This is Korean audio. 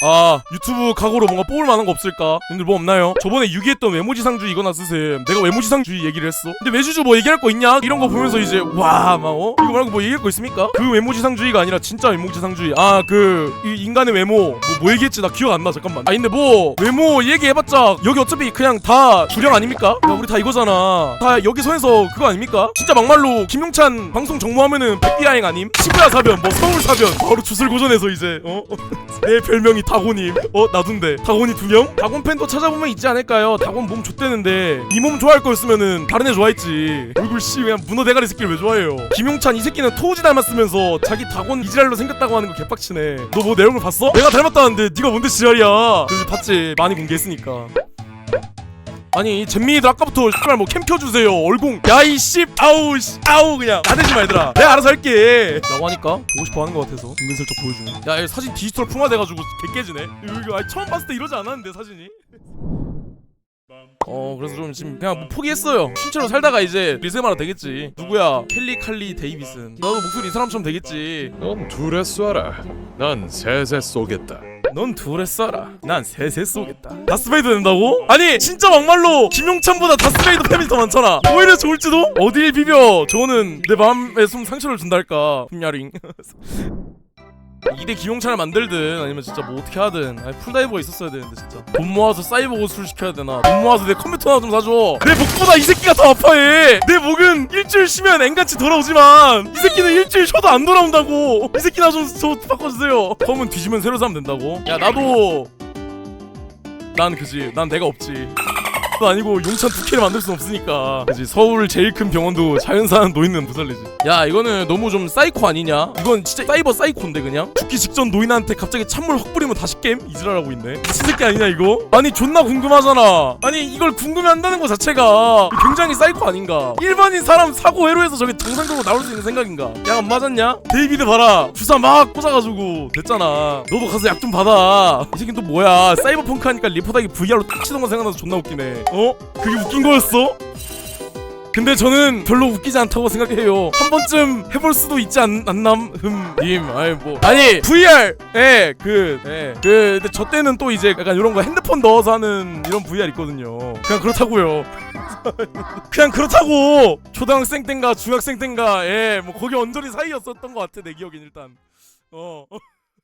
아 유튜브 각오로 뭔가 뽑을 만한 거 없을까? 님들 뭐 없나요? 저번에 유기했던 외모지상주의 이거나 쓰셈 내가 외모지상주의 얘기를 했어 근데 외주주 뭐 얘기할 거 있냐? 이런 거 보면서 이제 와막 어? 이거 말고 뭐 얘기할 거 있습니까? 그 외모지상주의가 아니라 진짜 외모지상주의 아 그 인간의 외모 뭐, 뭐 얘기했지 나 기억 안 나 잠깐만 아 근데 뭐 외모 얘기해봤자 여기 어차피 그냥 다 주령 아닙니까? 야 우리 다 이거잖아 다 여기 선에서 그거 아닙니까? 진짜 막말로 김용찬 방송 정모하면은 백비야행 아님? 시부야 사변 뭐 서울 사변 바로 주술 고전에서 이제 어? 내 별명이 다곤임 어 나둔데. 다곤이 두 명? 다곤 팬도 찾아보면 있지 않을까요? 다곤 몸 좆대는데 이 몸 좋아할 거였으면은 다른 애 좋아했지. 얼굴 씨 그냥 문어 대가리 새끼를 왜 좋아해요? 김용찬 이 새끼는 토우지 닮았으면서 자기 다곤 이지랄로 생겼다고 하는 거 개빡치네. 너 뭐 내 얼굴 봤어? 내가 닮았다는데 네가 뭔데 지랄이야? 그래서 봤지. 많이 공개했으니까 아니 잼민이들 아까부터 정말 뭐캠 켜주세요. 얼공. 야이 씨 아우 씨. 아우 그냥. 마 얘들아 내가 알아서 할게. 라고 하니까 보고 싶어 하는 것 같아서. 은근슬쩍 보여주네. 야이 사진 디지털 풍화돼가지고 개깨지네. 이거 아니, 처음 봤을 때 이러지 않았는데 사진이? 어 그래서 좀 지금 그냥 뭐 포기했어요. 실제로 살다가 이제 리세마라 되겠지. 누구야? 켈리 칼리 데이비슨. 나도 목소리 이 사람처럼 되겠지. 넌 둘에 쏴라. 난 셋에 쏘겠다. 넌 둘에 쏴라. 난 셋에 쏘겠다. 다스베이더 된다고? 아니 진짜 막말로 김용찬보다 다스베이더 팬이 더 많잖아. 오히려 좋을지도? 어딜 비벼? 저는 내 마음에 좀 상처를 준달까? 흠야링. 2대 기용찬을 만들든 아니면 진짜 뭐 어떻게 하든. 아니 풀다이버가 있었어야 되는데 진짜. 돈 모아서 사이버 고수를 시켜야 되나? 돈 모아서 내 컴퓨터 하나 좀 사줘. 내 목보다. 이 새끼가 더 아파해. 내 목은 일주일 쉬면 앵같이 돌아오지만 이 새끼는 일주일 쉬어도 안 돌아온다고. 이 새끼 나 좀저 바꿔주세요. 컴은 뒤지면 새로 사면 된다고. 야 나도. 난 그지. 난 내가 없지 도 아니고 용찬 두 개를 만들 순 없으니까. 그지 서울 제일 큰 병원도 자연사는 노인은 못 살리지. 야 이거는 너무 좀 사이코 아니냐? 이건 진짜 사이버 사이코인데 그냥? 죽기 직전 노인한테 갑자기 찬물 확 뿌리면 다시 게임? 이지랄하고 있네. 미친 새끼 아니냐 이거? 아니 존나 궁금하잖아. 아니 이걸 궁금해한다는 거 자체가 굉장히 사이코 아닌가? 일반인 사람 사고 회로해서 저게 정상적으로 나올 수 있는 생각인가? 약 안 맞았냐? 데이비드 봐라. 주사 막 꽂아가지고 됐잖아. 너도 가서 약 좀 받아. 이 새끼 또 뭐야? 사이버펑크 하니까 리포닥이 VR로 딱 치던 거 생각나서 존나 웃기네 어? 그게 웃긴 거였어? 근데 저는 별로 웃기지 않다고 생각해요. 한 번쯤 해볼 수도 있지 않, 않남? 흠, 님, 아니 뭐 아니 VR, 예, 그, 예, 그, 근데 저 때는 또 이제 약간 이런 거 핸드폰 넣어서 하는 이런 VR 있거든요. 그냥 그렇다고요. 그냥 그렇다고. 초등학생 땐가 중학생 땐가, 예, 뭐 거기 언저리 사이였었던 것 같아 내 기억엔 일단. 어.